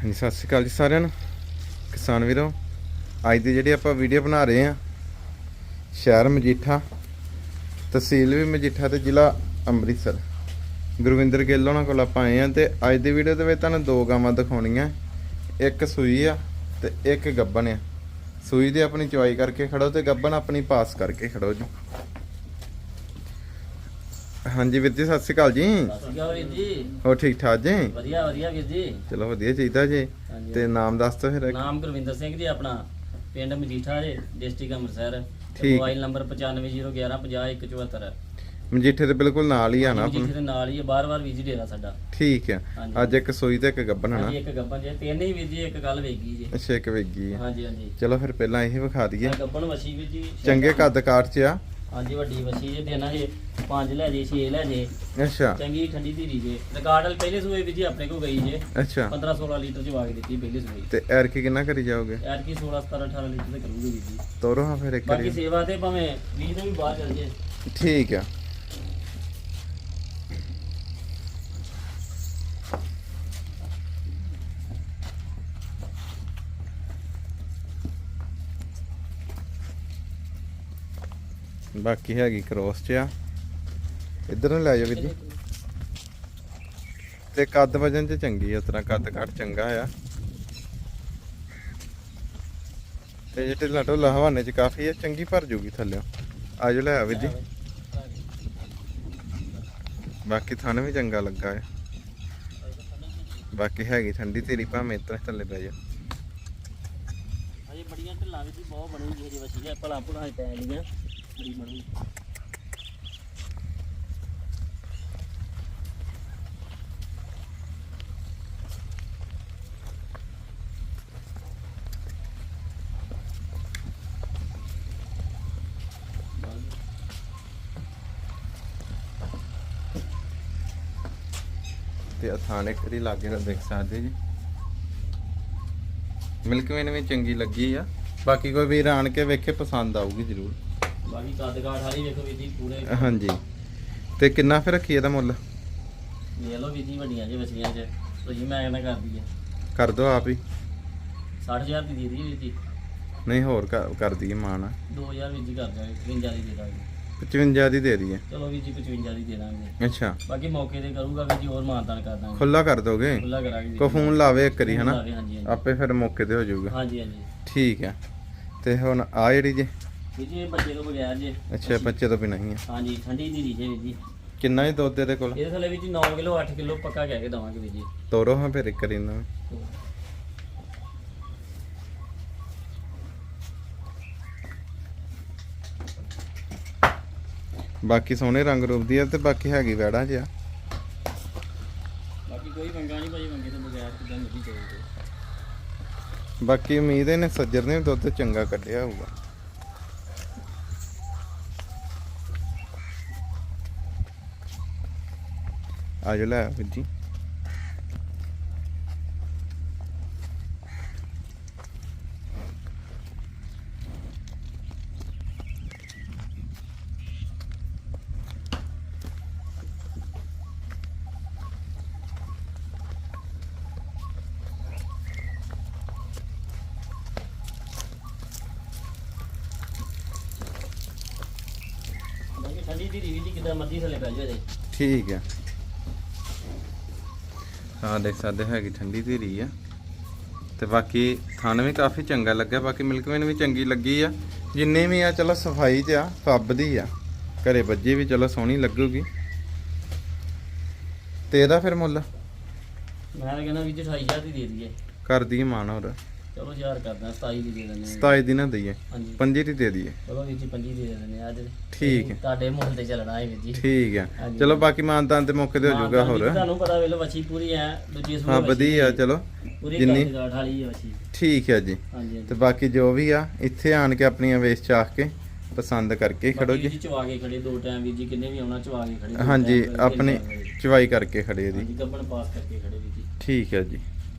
ਹਾਂਜੀ, ਸਤਿ ਸ਼੍ਰੀ ਅਕਾਲ ਜੀ ਸਾਰਿਆਂ ਨੂੰ। ਕਿਸਾਨ ਵੀਰੋ, ਅੱਜ ਦੀ ਜਿਹੜੀ ਆਪਾਂ ਵੀਡੀਓ ਬਣਾ ਰਹੇ ਆ ਸ਼ਹਿਰ ਮਜੀਠਾ, ਤਹਿਸੀਲ ਵੀ ਮਜੀਠਾ ਤੇ ਜ਼ਿਲ੍ਹਾ ਅੰਮ੍ਰਿਤਸਰ। ਗੁਰਵਿੰਦਰ ਗਿੱਲ ਉਹਨਾਂ ਕੋਲ ਆਪਾਂ ਆਏ ਆ ਤੇ ਅੱਜ ਦੀ ਵੀਡੀਓ ਦੇ ਵਿੱਚ ਤੁਹਾਨੂੰ ਦੋ ਗਾਵਾਂ ਦਿਖਾਉਣੀਆਂ। ਇੱਕ ਸੂਈ ਆ ਤੇ ਇੱਕ ਗੱਬਨ ਆ। ਸੂਈ ਦੀ ਆਪਣੀ ਚੁਆਈ ਕਰਕੇ ਖੜੋ ਤੇ ਗੱਬਨ ਆਪਣੀ ਪਾਸ ਕਰਕੇ ਖੜੋ ਜੀ। ਹਾਂਜੀ ਵੀਰ ਜੀ ਸਤਿ ਸ਼੍ਰੀ ਅਕਾਲ ਜੀ। ਸਤਿ ਵੀਰ ਜੀ। ਹੋ ਠੀਕ ਠਾਕ ਜੀ? ਵਧੀਆ ਵਧੀਆ ਵੀਰ ਜੀ। ਚਲੋ ਵਧੀਆ ਚਾਹੀਦਾ ਜੀ। ਤੇ ਨਾਮ ਦੱਸ ਦਿਓ ਫਿਰ। ਨਾਮ ਗੁਰਵਿੰਦਰ ਸਿੰਘ ਜੀ ਆਪਣਾ ਪਿੰਡ ਮਜੀਠਾ ਜੀ ਡਿਸਟ੍ਰਿਕਟ ਅੰਮ੍ਰਿਤਸਰ। ਤੇ। ਮੋਬਾਈਲ ਨੰਬਰ 9501150174 ਮਜੀਠੇ ਦੇ ਬਿਲਕੁਲ ਨਾਲ ਹੀ ਆ ਨਾ ਮਜੀਠੇ ਦੇ ਨਾਲ ਹੀ ਹੈ ਬਾਰ-ਬਾਰ ਵੀਰ ਜੀ ਡੇਰਾ ਸਾਡਾ। ਠੀਕ ਹੈ ਹਾਂਜੀ। ਅੱਜ ਇੱਕ ਸੂਈ ਤੇ ਇੱਕ ਗੱਬਨ ਹਨਾ ਇੱਕ ਗੱਬਨ ਜੇ ਤਿੰਨ ਹੀ ਵੀਰ ਜੀ ਇੱਕ ਗੱਲ ਵੇਗੀ ਜੀ। ਅੱਛਾ ਇੱਕ ਵੇਗੀ ਆ। ਹਾਂਜੀ ਹਾਂਜੀ। ਚਲੋ ਫਿਰ ਪਹਿਲਾਂ ਇਹ ਵਿਖਾ ਦਈਏ। ਗੱਬਨ ਵਸੀ ਵੀਰ ਜੀ। ਚੰਗੇ ਕੱਦ ਕਾਠ ਚ ਆ। ਹਾਂਜੀ ਵੱਡੀ ਵਸੀ ਜੇ ਦੇਣਾ ਜੇ ਪੰਜ ਲੈ ਜੇ 6 ਲੈ ਜੇ। ਅੱਛਾ। ਚੰਗੀ ਠੰਡੀ ਧੀਰੀ ਜੇ। ਰਿਕਾਰਡ ਵਾਲੀ ਪਹਿਲੇ ਸੂਏ ਵੀਰ ਜੀ ਆਪਣੇ ਕੋਲ ਗਈ ਜੇ। ਅੱਛਾ। 15 16 ਲੀਟਰ ਚ ਵਾ ਕੇ ਦਿੱਤੀ ਪਹਿਲੇ ਸੂਏ ਤੇ ਐਰ ਕੀ ਕਿੰਨਾ ਕਰੀ ਜਾਓਗੇ? ਯਾਰ ਕੀ 16 17 18 ਲੀਟਰ ਤੇ ਕਰੂਗੇ ਵੀਰ ਜੀ। ਤੋਰੋ ਹਾਂ ਫਿਰ ਇੱਕ ਬਾਕੀ ਸੇਵਾ ਤੇ ਭਾਵੇਂ 20 ਤੋਂ ਵੀ ਬਾਹਰ ਚੱਲ ਜੇ। ਠੀਕ ਆ। ਬਾਕੀ ਹੈਗੀ ਕ੍ਰੋਸ ਚ ਆ। ਇੱਧਰ ਨੂੰ ਲੈ ਜਾ ਵੀਰ ਜੀ। ਤੇ ਕੱਦ ਵਜਨ ਚ ਚੰਗੀ ਆ ਤਰ੍ਹਾਂ ਕੱਦ ਘੱਟ ਚੰਗਾ ਆ। ਤੇ ਜੇ ਢਿੱਲਾ ਢੋਲਾ ਹਵਾਨੇ ਚ ਕਾਫੀ ਆ, ਚੰਗੀ ਭਰ ਜੂਗੀ ਥੱਲੇ ਆਜੋ ਲੈ ਆ ਵੀਰ ਜੀ। ਬਾਕੀ ਥਣ ਵੀ ਚੰਗਾ ਲੱਗਾ ਹੈ ਬਾਕੀ ਹੈਗੀ ਠੰਡੀ ਤੇਰੀ, ਭਾਵੇਂ ਇਤਨਾ ਥੱਲੇ ਪੈ ਜਾ। ਅਜੇ ਬੜੀਆਂ ਢਿੱਲਾਂ ਵੀ ਬਹੁਤ ਬਣੂਗੀ, ਹਜੇ ਵਸੀ ਜੇ ਭਲਾ ਭੁਲਾ ਪੈ ਲੀਆਂ ਬੜੀ ਬਣੂਗੀ। ਤੇ ਅਥਾਨੇ ਕਰੀ ਲਾਗੇ ਦਾ ਦੇਖ ਸਕਦੇ ਜੀ। ਮਿਲਕ ਵੇਨ ਵੀ ਚੰਗੀ ਲੱਗੀ ਆ। ਬਾਕੀ ਕੋਈ ਵੀਰ ਆਣ ਕੇ ਵੇਖੇ ਪਸੰਦ ਆਊਗੀ ਜ਼ਰੂਰ। ਬਾਕੀ ਕੱਦ ਕਾਠ ਵਾਲੀ ਵੇਖੋ ਵੀਰ ਜੀ ਪੂਰੇ। ਹਾਂਜੀ। ਤੇ ਕਿੰਨਾ ਫਿਰ ਰੱਖੀ ਇਹਦਾ ਮੁੱਲ? ਲੈ ਲਓ ਵੀਰ ਜੀ ਵੱਡੀਆਂ ਜੇ ਵਸੀਆਂ ਚ ਤੁਸੀਂ ਮੈਂ ਕਹਿੰਦਾ ਕਰਦੀ ਹੈ ਕਰ ਦੋ ਆਪ ਹੀ। 60000 ਦੀ ਦੇ ਦੀ ਵੀਰ ਜੀ। ਨਹੀਂ ਹੋਰ ਕਰ- ਕਰ ਦਈਏ ਮਾਨ। 2000 ਵੀਰ ਜੀ ਕਰ ਦਾਂਗੇ 55 ਦੀ ਦੇ ਦਾਂਗੇ। 55 ਦੀ ਦੇ ਦਈਏ। ਚਲੋ ਵੀਰ ਜੀ 55 ਦੀ ਦੇ ਦਾਂਗੇ। ਅੱਛਾ। ਬਾਕੀ ਮੌਕੇ ਤੇ ਕਰੂਗਾ ਵੀਰ ਜੀ ਹੋਰ ਮਾਨਤਾਨ ਕਰ ਦਾਂਗੇ। ਖੁੱਲਾ ਕਰ ਦੋਗੇ? ਖੁੱਲਾ ਕਰਾਂਗੇ। ਵੀਰ ਕੋ ਜੀ। ਫੋਨ ਲਾਵੇ ਇੱਕ ਵਾਰੀ ਹਨਾ? ਹਾਂਜੀ ਹਾਂਜੀ। ਆਪੇ ਫਿਰ ਮੌਕੇ ਤੇ ਹੋ ਜਾਊਗਾ। ਹਾਂਜੀ ਹਾਂਜੀ। ਠੀਕ ਆ ਤੇ ਹੁਣ ਆ ਜਿਹੜੀ ਜੇ? ਵੀਰ ਜੀ ਇਹ ਬੱਚੇ ਤੋਂ ਬਗੈਰ ਜੇ। ਅੱਛਾ ਬੱਚੇ ਤੋਂ ਬਿਨਾਂ ਹੀ ਆ। ਹਾਂਜੀ ਠੰਡੀ ਦੀ ਰੀਜੇ ਵੀਰ ਜੀ। ਕਿੰਨਾ ਹੀ ਦੁੱਧ ਇਹਦੇ ਕੋਲ? ਇਹਦੇ ਥੱਲੇ ਵੀਰ ਜੀ 9 ਕਿਲੋ 8 ਕਿਲੋ ਪੱਕਾ ਕਹਿ ਕੇ ਦਵਾਂਗੇ ਵੀਰ ਜੀ। ਤੋਰੋ ਹਾਂ ਫਿਰ ਇੱਕ ਵਾਰੀ ਇਹਨਾਂ ਨੂੰ। ਬਾਕੀ ਸੋਹਣੇ ਰੰਗ ਰੂਪ ਦੀ ਆ ਤੇ ਬਾਕੀ ਹੈਗੀ ਵੈੜਾ ਜਿਆ ਬਾਕੀ ਕੋਈ ਮੰਗਾ ਨਹੀਂ ਭਾਈ ਮੰਗੇ ਤੋਂ ਬਗੈਰ ਕਿਦਾਂ ਮਰਜ਼ੀ ਚਾਹੀਦੇ ਬਾਕੀ ਉਮੀਦ ਹੈ ਨੇ ਸੱਜਰ ਨੇ ਦੁੱਧ ਚੰਗਾ ਕੱਢਿਆ ਹੋਊਗਾ। ਆਜੋ ਲੈ ਜੀ ਬਾਕੀ ਠੰਡੀ ਦੀ ਰੀਜ ਜੀ ਕਿਦਾਂ ਮਰਜ਼ੀ ਥੱਲੇ ਪੈ ਜਾਵੇ ਠੀਕ ਹੈ ਹਾਂ ਦੇਖ ਸਕਦੇ ਹੈਗੀ ਠੰਡੀ ਧੀਰੀ ਆ। ਤੇ ਬਾਕੀ ਥਣ ਵੀ ਕਾਫੀ ਚੰਗਾ ਲੱਗਿਆ ਬਾਕੀ ਮਿਲਕਵੇਨ ਵੀ ਚੰਗੀ ਲੱਗੀ ਆ। ਜਿੰਨੇ ਵੀ ਆ ਚਲੋ ਸਫ਼ਾਈ ਤੇ ਆ ਫੱਬਦੀ ਆ। ਘਰੇ ਵੱਜੀ ਵੀ ਚਲੋ ਸੋਹਣੀ ਲੱਗੂਗੀ। ਤੇ ਇਹਦਾ ਫਿਰ ਮੁੱਲ? ਮੈਂ ਤਾਂ ਕਹਿੰਦਾ ਜੀ 28000 ਦੀ ਦੇ ਦਈਏ। ਕਰ ਦਈਏ ਮਾਨ ਹੋਰ। ਚਲੋ ਯਾਰ ਕਰਦਾ 27 ਦੀ ਦੇ ਦਿੰਦੇ ਹਾਂ। 27 ਦੀ ਨਾ ਦਈਏ। ਹਾਂਜੀ। ਪੰਜੀ ਦੀ ਦੇ ਦਈਏ। ਚਲੋ ਵੀਰ ਜੀ 25 ਦੀ ਦੇ ਦਿੰਦੇ ਹਾਂ ਅੱਜ। ਠੀਕ ਹੈ। ਤੁਹਾਡੇ ਮੁੱਲ ਤੇ ਚੱਲਣਾ ਹੈ ਵੀਰ ਜੀ। ਠੀਕ ਹਾਂਜੀ। ਚਲੋ ਬਾਕੀ ਮਾਨਤਾਨ ਤੇ ਮੌਕੇ ਤੇ ਹੋ ਜਾਊਗਾ ਹੋਰ। ਤੁਹਾਨੂੰ ਪਤਾ ਵੇਲੋ ਵੱਛੀ ਪੂਰੀ ਐ ਦੂਜੀ ਸੂਈ ਹਾਂ ਵਧੀਆ ਚਲੋ। ਪੂਰੀ ਜਿੰਨੀ- ਹੈ ਠੀਕ ਹੈ ਜੀ। ਤੇ ਬਾਕੀ ਜੋ ਵੀ ਆ ਇੱਥੇ ਆਣ ਕੇ ਆਪਣੀਆਂ ਵੇਚ ਚਾਖ ਕੇ ਪਸੰਦ ਕਰਕੇ ਹੀ ਖੜੋ ਜੀ। ਚਵਾ ਕੇ ਖੜੇ ਦੋ ਟਾਈਮ ਵੀਰ ਜੀ ਕਿੰਨੇ ਵੀ ਆਉਣਾ ਚਵਾ ਕੇ ਖੜੇ ਹਾਂਜੀ ਆਪਣੀ। ਚਵਾਈ ਕਰਕੇ ਖੜੇ ਜੀ। ਗੱਬਣ ਪਾਸ ਕਰਕੇ ਖੜੇ ਵੀਰ ਜੀ। ਠੀਕ ਹੈ ਜੀ।